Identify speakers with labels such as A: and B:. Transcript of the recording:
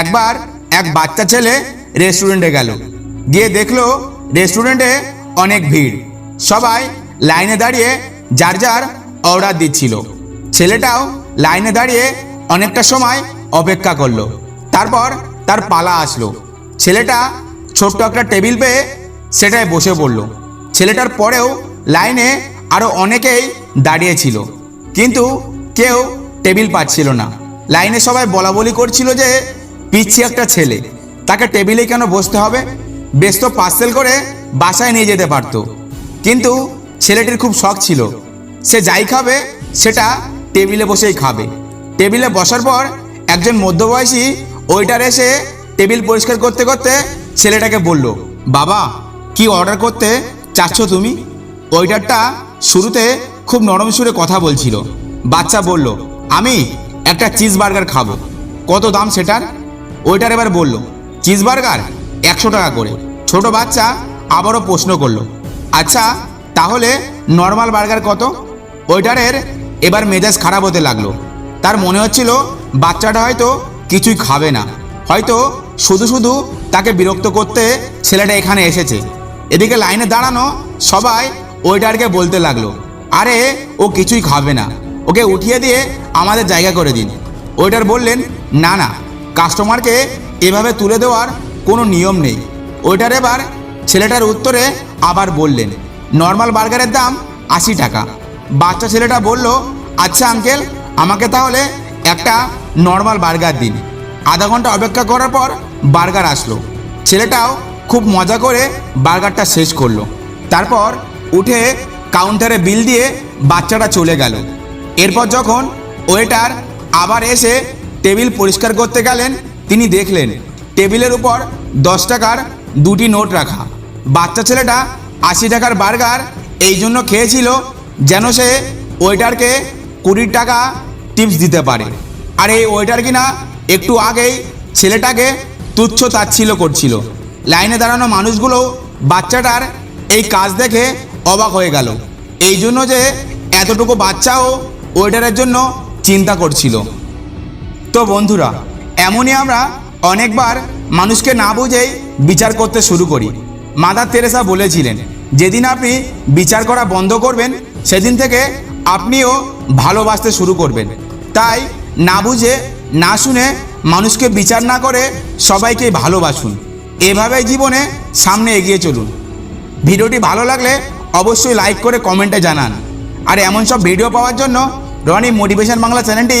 A: একবার এক বাচ্চা ছেলে রেস্টুরেন্টে গেল। গিয়ে দেখল রেস্টুরেন্টে অনেক ভিড়। সবাই লাইনে দাঁড়িয়ে যার যার অর্ডার দিচ্ছিল। ছেলেটাও লাইনে দাঁড়িয়ে অনেকটা সময় অপেক্ষা করল। তারপর তার পালা আসলো। ছেলেটা ছোট্ট একটা টেবিল পেয়ে সেটায় বসে পড়ল। ছেলেটার পরেও লাইনে আরও অনেকেই দাঁড়িয়েছিল কিন্তু কেউ টেবিল পাচ্ছিল না। লাইনে সবাই বলা বলি করছিল যে পিচ্ছি একটা ছেলে। তাকে টেবিলে কেন বসতে হবে? বেশ তো পার্সেল করে বাসায় নিয়ে যেতে পারতো। কিন্তু ছেলেটির খুব শখ ছিল। সে যাই খাবে, সেটা টেবিলে বসেই খাবে। টেবিলে বসার পর একজন মধ্যবয়সী ওইটার এসে টেবিল পরিষ্কার করতে করতে ছেলেটাকে বলল, বাবা, কি অর্ডার করতে চাচ্ছ তুমি? ওইটারটা শুরুতে খুব নরম সুরে কথা বলছিল। বাচ্চা বলল, আমি একটা চিজ বার্গার খাব। কত দাম সেটার? ওইটার এবার বলল, চিজ বার্গার, একশো টাকা করে। ছোট বাচ্চা আবারও প্রশ্ন করল আচ্ছা তাহলে নর্মাল বার্গার কত? ওইটারের এবার মেজাজ খারাপ হতে লাগল। তার মনে হচ্ছিল বাচ্চাটা হয়তো কিছুই খাবে না। হয়তো শুধু শুধু তাকে বিরক্ত করতে ছেলেটা এখানে এসেছে। এদিকে লাইনে দাঁড়ানো সবাই ওইটারকে বলতে লাগল, আরে, ও কিছুই খাবে না। ওকে উঠিয়ে দিয়ে আমাদের জায়গা করে দিন। ওইটার বললেন, না না কাস্টমারকে এভাবে তুলে দেওয়ার কোনো নিয়ম নেই। ওইটার এবার ছেলেটার উত্তরে আবার বললেন, নর্মাল বার্গারের দাম আশি টাকা। বাচ্চা ছেলেটা বলল আচ্ছা আঙ্কেল, আমাকে তাহলে একটা নর্মাল বার্গার দিন। আধা ঘণ্টা অপেক্ষা করার পর বার্গার আসলো। ছেলেটাও খুব মজা করে বার্গারটা শেষ করল। তারপর উঠে কাউন্টারে বিল দিয়ে বাচ্চাটা চলে গেল। এরপর যখন ওয়েটার আবার এসে টেবিল পরিষ্কার করতে গেলেন, তিনি দেখলেন, টেবিলের উপর দশ টাকার দুটি নোট রাখা। বাচ্চা ছেলেটা আশি টাকার বার্গার এই জন্য খেয়েছিল যেন সে ওয়েটারকে কুড়ি টাকা টিপস দিতে পারে। আর এই ওয়েটার কিনা একটু আগেই ছেলেটাকে তুচ্ছ তাচ্ছিল করছিল। লাইনে দাঁড়ানো মানুষগুলো বাচ্চাটার এই কাজ দেখে অবাক হয়ে গেল। এই জন্য যে এতটুকু বাচ্চাও ওয়েটারের জন্য চিন্তা করছিল। তো বন্ধুরা, এমনই আমরা অনেকবার মানুষকে না বুঝেই বিচার করতে শুরু করি। মাদার তেরেসা বলেছিলেন, যেদিন আপনি বিচার করা বন্ধ করবেন, সেদিন থেকে আপনিও ভালোবাসতে শুরু করবেন। তাই না বুঝে, না শুনে মানুষকে বিচার না করে সবাইকে ভালোবাসুন। এভাবেই জীবনে সামনে এগিয়ে চলুন। ভিডিওটি ভালো লাগলে অবশ্যই লাইক করে কমেন্টে জানান। আর এমন সব ভিডিও পাওয়ার জন্য রনি মোটিভেশন বাংলা চ্যানেলটি